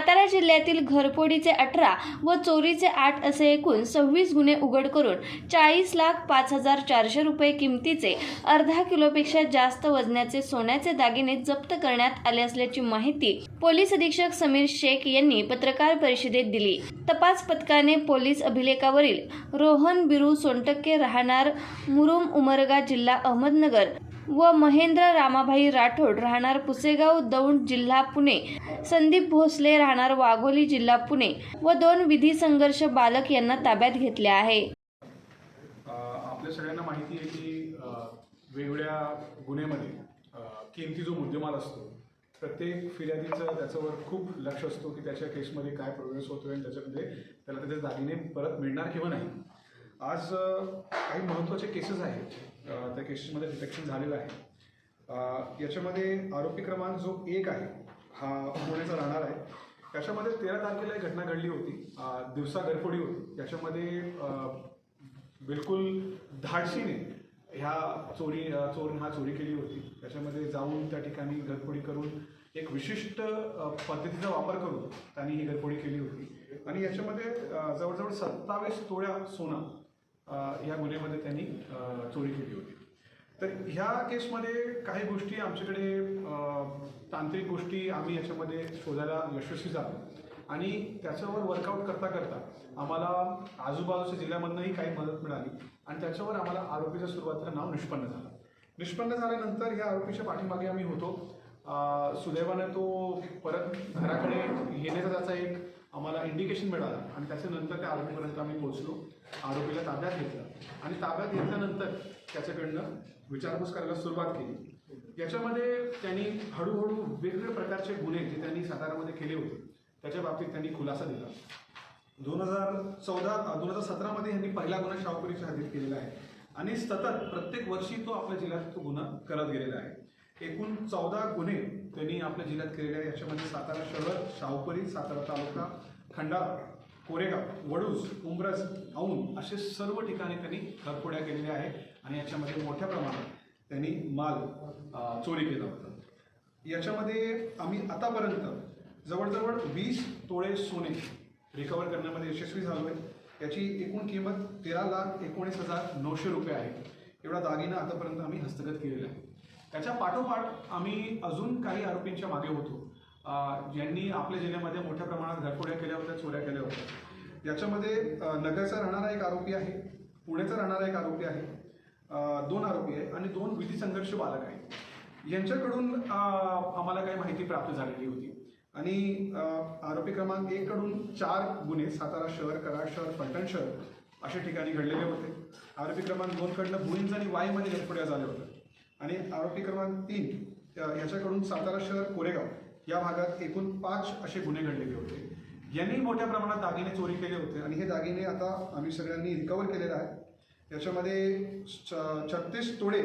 सातारा जिल्ह्यातील घरफोडीचे अठरा व चोरीचे आठ असे एकूण सव्वीस गुन्हे उघड करून चाळीस लाख पाच हजार चारशे रुपये किमतीचे अर्धा किलोपेक्षा जास्त वजनाचे सोन्याचे दागिने जप्त करण्यात आले असल्याची माहिती पोलीस अधीक्षक समीर शेख यांनी पत्रकार परिषदेत दिली. तपास पथकाने पोलीस अभिलेखावरील रोहन बिरू सोनटक्के राहणार मुरुम उमरगा जिल्हा अहमदनगर व महेंद्र रामाभाई राठोड राहणार पुसेगाव दौंड जिल्हा पुणे. संदीप भोसले राहणार वाघोली जिल्हा पुणे व दोन विधी संघर्ष बालक यांना ताब्यात घेतले आहे. आपल्या सगळ्यांना माहिती आहे की वेगवेगळ्या गुन्ह्यामध्ये किमती जो मुद्देमाल असतो प्रत्येक फिर्यादीचं त्याच्यावर खूप लक्ष असतो की त्याच्या केसमध्ये काय प्रोग्रेस होतोय आणि त्याच्यामध्ये त्याला त्याचे दागिने परत मिळणार किंवा नाही. आज काही महत्त्वाचे केसेस आहेत त्या केसेसमध्ये डिटेक्शन झालेलं आहे. याच्यामध्ये आरोपी क्रमांक जो एक आहे हा पुण्याचा राहणार आहे. त्याच्यामध्ये तेरा तारखेला एक घटना घडली होती दिवसा गरफोडी होती. त्याच्यामध्ये बिलकुल धाडशीने ह्या चोरी चोर हा चोरी केली होती. त्याच्यामध्ये जाऊन त्या ठिकाणी घरफोडी करून एक विशिष्ट पद्धतीचा वापर करून त्यांनी ही घरफोडी केली होती. आणि याच्यामध्ये जवळजवळ सत्तावीस तोळ्या सोनं या गुन्ह्यामध्ये त्यांनी चोरी केली होती. तर ह्या केसमध्ये काही गोष्टी आमच्याकडे तांत्रिक गोष्टी आम्ही याच्यामध्ये शोधायला यशस्वी झालो. आणि त्याच्यावर वर्कआउट करता करता आम्हाला आजूबाजूच्या जिल्ह्यामधनंही काही मदत मिळाली आणि त्याच्यावर आम्हाला आरोपीचं सुरुवातीला नाव निष्पन्न झालं. निष्पन्न झाल्यानंतर ह्या आरोपीच्या पाठीमागे आम्ही होतो. सुदैवाने सुदैवानं तो परत घराकडे येण्याचा त्याचा एक आम्हाला इंडिकेशन मिळालं. आणि त्याच्यानंतर त्या आरोपीपर्यंत आम्ही पोहोचलो. आरोपीला ताब्यात घेतलं. आणि ताब्यात घेतल्यानंतर त्याच्याकडनं विचारपूस करायला सुरुवात केली. याच्यामध्ये त्यांनी हळूहळू वेगवेगळ्या प्रकारचे गुन्हे जे त्यांनी सातारामध्ये केले होते त्याच्या बाबतीत त्यांनी खुलासा दिला. दोन हजार चौदा दोन हजार सतरामध्ये यांनी पहिला गुन्हा शाहपुरीच्या हद्दीत केलेला आहे. आणि सतत प्रत्येक वर्षी तो आपल्या जिल्ह्यात तो गुन्हा करत गेलेला आहे. एकूण चौदा गुन्हे त्यांनी आपल्या जिल्ह्यात केलेले आहे याच्यामध्ये सातारा शहर शाहूपरी सातारा तालुका खंडाळा कोरेगाव वडूज उंब्रज औंध असे सर्व ठिकाणी त्यांनी घरफोड्या केलेल्या आहेत आणि याच्यामध्ये मोठ्या प्रमाणात त्यांनी माल चोरी केला होता. याच्यामध्ये आम्ही आतापर्यंत जवळजवळ वीस तोळे सोने रिकवर करण्यामध्ये यशस्वी झालो आहे. याची एकूण किंमत तेरा लाख एकोणीस हजार नऊशे रुपये आहे. एवढा दागिना आतापर्यंत आम्ही हस्तगत केलेला आहे. त्याच्या पाठोपाठ आम्ही अजून काही आरोपींच्या मागे होतो. ज्यांनी आपल्या जिल्ह्यामध्ये मोठ्या प्रमाणात घरफोड्या केल्या होत्या चोऱ्या केल्या होत्या. याच्यामध्ये नगरचा राहणारा एक आरोपी आहे पुण्याचा राहणारा एक आरोपी आहे दोन आरोपी आहे आणि दोन विधी संघर्ष बालक आहे यांच्याकडून आम्हाला काही माहिती प्राप्त झालेली होती. आणि आरोपी क्रमांक एक कडून चार गुन्हे सातारा शहर कराड शहर फलटण शहर अशा ठिकाणी घडलेले होते. आरोपी क्रमांक दोन कडनं भुईंज आणि वाईमध्ये घरफोड्या झाल्या होत्या. आणि आरोपी क्रमांक तीन याच्याकडून सातारा शहर कोरेगाव या भागात एकूण पाच असे गुन्हे घडलेले होते. यांनी मोठ्या प्रमाणात दागिने चोरी केले होते आणि हे दागिने आता आम्ही सगळ्यांनी रिकवर केलेले आहे याच्यामध्ये छत्तीस तोडे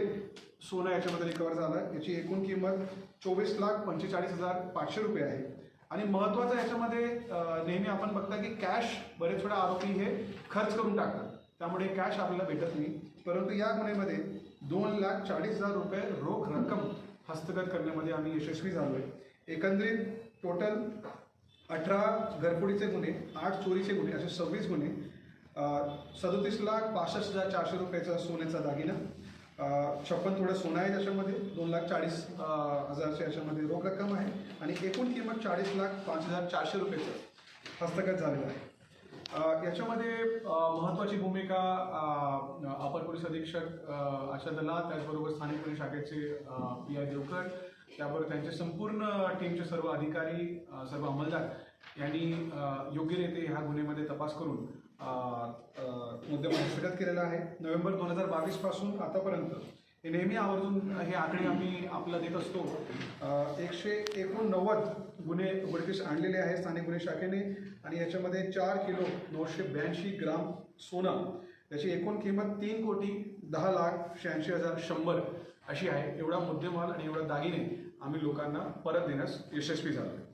सोनं याच्यामध्ये रिकवर झालं. आहे याची एकूण किंमत चोवीस लाख पंचेचाळीस हजार पाचशे रुपये आहे. आणि महत्त्वाचं याच्यामध्ये नेहमी आपण बघता की कॅश बरेच वेळा आरोपी हे खर्च करून टाकतात. त्यामुळे कॅश आपल्याला भेटत नाही. परंतु या गुन्ह्यामध्ये दोन लाख चाळीस हजार रुपये रोख रक्कम हस्तगत करण्यामध्ये आम्ही यशस्वी झालो आहे एकंदरीत टोटल अठरा घरफोडीचे गुन्हे आठ चोरीचे गुन्हे असे सव्वीस गुन्हे सदोतीस लाख पासष्ट हजार चारशे रुपयाचा सोन्याचा दागिना छप्पन थोडं सोनं आहे त्याच्यामध्ये दोन लाख चाळीस हजारचे याच्यामध्ये रोख रक्कम आहे आणि एकूण किंमत चाळीस लाख पाच हजार चारशे रुपयेचं हस्तगत झालेलं आहे. याच्यामध्ये महत्वाची महत्त्वाची भूमिका अपर पोलीस अधीक्षक आशा दला त्याचबरोबर स्थानिक पोलीस शाखेचे पी आय देवकर त्याबरोबर त्यांचे संपूर्ण टीमचे सर्व अधिकारी सर्व अंमलदार यांनी अं, योग्यरीत्या ह्या गुन्ह्यामध्ये तपास करून अं, अं, मुद्देमाल हस्तगत केलेला आहे. नोव्हेंबर दोन हजार बावीसपासून आतापर्यंत हे नेहमी आवर्जून हे आकडे आम्ही आपला देत असतो. एकशे एकोणनव्वद गुन्हे उघडकीस आणलेले आहे स्थानिक गुन्हे शाखेने आणि याच्यामध्ये चार किलो नऊशे ब्याऐंशी ग्राम सोनं याची एकूण किंमत तीन कोटी दहा लाख शहाऐंशी हजार शंभर अशी आहे. एवढा मुद्देमाल आणि एवढा दागिने आम्ही लोकांना परत देण्यास यशस्वी झालो